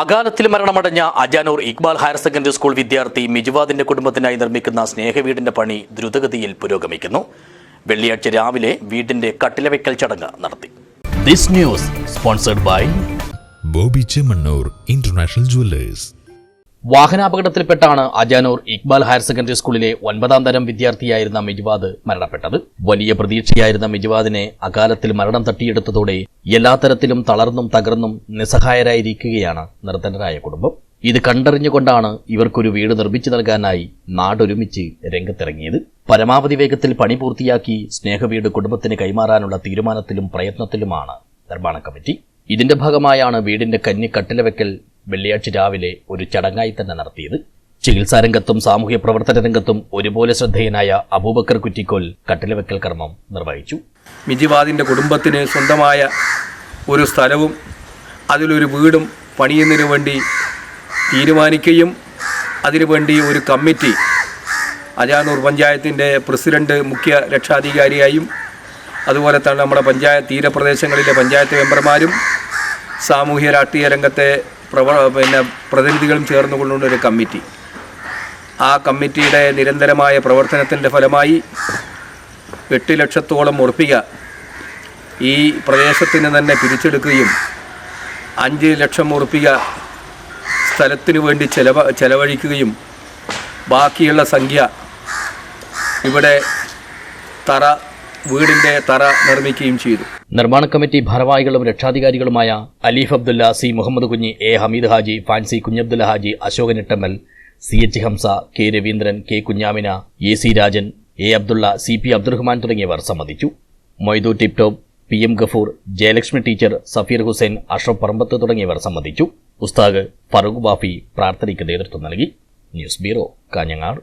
അകാലത്തിൽ മരണമടഞ്ഞ Ajanur Iqbal higher secondary school വിദ്യാർത്ഥി മിജുവാദിന്റെ കുടുംബത്തിനായി നിർമ്മിക്കുന്ന സ്നേഹവീടിന്റെ പണി ദ്രുതഗതിയിൽ പുരോഗമിക്കുന്നു. വെള്ളിയാഴ്ച രാവിലെ വീടിന്റെ കട്ടിലവയ്ക്കൽ ചടങ്ങ് നടത്തി. This news sponsored by Bobby Chemmanur international jewellers. വാഹനാപകടത്തിൽപ്പെട്ടാണ് Ajanur Iqbal higher secondary സ്കൂളിലെ ഒൻപതാം തരം വിദ്യാർത്ഥിയായിരുന്ന മിജുവാദ് മരണപ്പെട്ടത്. വലിയ പ്രതീക്ഷയായിരുന്ന മിജുവാദിനെ അകാലത്തിൽ മരണം തട്ടിയെടുത്തതോടെ എല്ലാ തരത്തിലും തളർന്നും തകർന്നും നിസ്സഹായരായിരിക്കുകയാണ് നിർധനരായ കുടുംബം. ഇത് കണ്ടറിഞ്ഞുകൊണ്ടാണ് ഇവർക്കൊരു വീട് നിർമ്മിച്ചു നൽകാനായി നാടൊരുമിച്ച് രംഗത്തിറങ്ങിയത്. പരമാവധി വേഗത്തിൽ പണി പൂർത്തിയാക്കി സ്നേഹവീട് കുടുംബത്തിന് കൈമാറാനുള്ള തീരുമാനത്തിലും പ്രയത്നത്തിലുമാണ് നിർമ്മാണ കമ്മിറ്റി. ഇതിന്റെ ഭാഗമായാണ് വീടിന്റെ കന്നി കട്ടിലവെക്കൽ വെള്ളിയാഴ്ച രാവിലെ ഒരു ചടങ്ങായി തന്നെ നടത്തിയത്. ചികിത്സാ രംഗത്തും സാമൂഹ്യ പ്രവർത്തന രംഗത്തും ഒരുപോലെ ശ്രദ്ധേയനായ അബൂബക്കർ കുറ്റിക്കോൽ കട്ടിലവെക്കൽ കർമ്മം നിർവഹിച്ചു. മിജിവാദിന്റെ കുടുംബത്തിന് സ്വന്തമായ ഒരു സ്ഥലവും അതിലൊരു വീടും പണിയുന്നതിന് വേണ്ടി തീരുമാനിക്കുകയും അതിനുവേണ്ടി ഒരു കമ്മിറ്റി അജാനൂർ പഞ്ചായത്തിന്റെ പ്രസിഡന്റ് മുഖ്യ രക്ഷാധികാരിയായും അതുപോലെ തന്നെ നമ്മുടെ പഞ്ചായത്ത് തീരപ്രദേശങ്ങളിലെ പഞ്ചായത്ത് മെമ്പർമാരും സാമൂഹ്യ രാഷ്ട്രീയ രംഗത്തെ പ്രവ പിന്നെ പ്രതിനിധികളും ചേർന്നുകൊണ്ടുള്ള ഒരു കമ്മിറ്റി. ആ കമ്മിറ്റിയുടെ നിരന്തരമായ പ്രവർത്തനത്തിന്റെ ഫലമായി എട്ട് ലക്ഷത്തോളം ഉറപ്പിക ഈ പ്രദേശത്തിന് തന്നെ പിരിച്ചെടുക്കുകയും അഞ്ച് ലക്ഷം ഉറപ്പിക സ്ഥലത്തിനു വേണ്ടി ചെലവ ചെലവഴിക്കുകയും ബാക്കിയുള്ള സംഖ്യ ഇവിടെ തറ വീടിന്റെ തറ നിർമ്മിക്കുകയും ചെയ്തു. നിർമ്മാണ കമ്മിറ്റി ഭാരവാഹികളും രക്ഷാധികാരികളുമായ Alif Abdulla C Muhammad Kunhi A Hameed Haji Fancy Kunhabdulla Haji Ashokan Ittammal C H Hamza K Raveendran K Kunhamina A C Rajan A Abdulla C P Abdurahman തുടങ്ങിയവർ സംബന്ധിച്ചു. Moidu tip top P M Gafoor Jayalakshmi teacher Safeer Hussain Ashraf Parambath തുടങ്ങിയവർ സംബന്ധിച്ചു. ഉസ്താദ് ഫറൂഖ് ബാഫി പ്രാർത്ഥനയ്ക്ക് നേതൃത്വം നൽകി. News bureau Kanhangad.